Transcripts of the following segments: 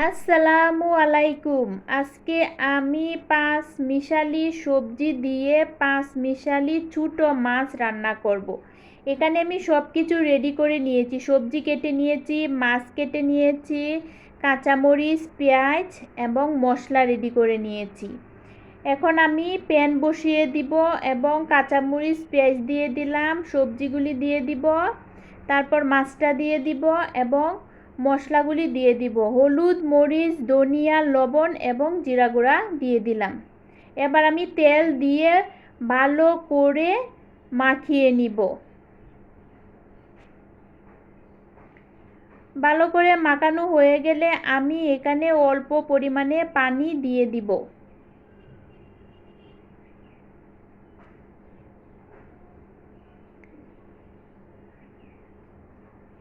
আসসালামু আলাইকুম। আজকে আমি পাঁচ মিশালি সবজি দিয়ে পাঁচ মিশালি ছোটো মাছ রান্না করব। এখানে আমি সব কিছু রেডি করে নিয়েছি। সবজি কেটে নিয়েছি, মাছ কেটে নিয়েছি, কাঁচামরিচ, পেঁয়াজ এবং মশলা রেডি করে নিয়েছি। এখন আমি প্যান বসিয়ে দিব এবং কাঁচামরিচ, পেঁয়াজ দিয়ে দিলাম, সবজিগুলি দিয়ে দিব, তারপর মাছটা দিয়ে দিব এবং মশলাগুলি দিয়ে দিব। হলুদ, মরিচ, ধনিয়া, লবণ এবং জিরা গুঁড়া দিয়ে দিলাম। এবার আমি তেল দিয়ে ভালো করে মাখিয়ে নিব। ভালো করে মাখানো হয়ে গেলে আমি এখানে অল্প পরিমাণে পানি দিয়ে দিব।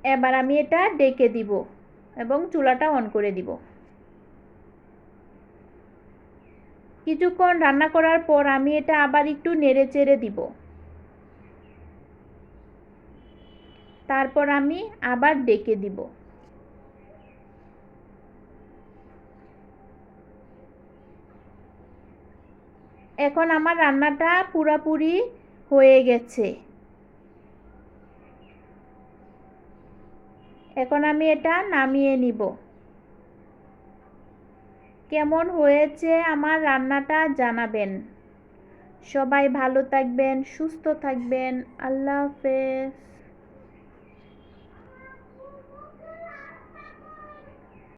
এবার আমি এটা ডেকে দিব। এবং চুলাটা অন করে দিব। কিছুক্ষণ রান্না করার পর আমি এটা আবার একটু নেড়ে চেড়ে দিব। তারপর আমি আবার ডেকে দিব। এখন আমার রান্নাটা পুরাপুরি হয়ে গেছে। এখন আমি এটা নামিয়ে নিব। কেমন হয়েছে আমার রান্নাটা জানাবেন। সবাই ভালো থাকবেন, সুস্থ থাকবেন, আল্লাহ হাফেজ।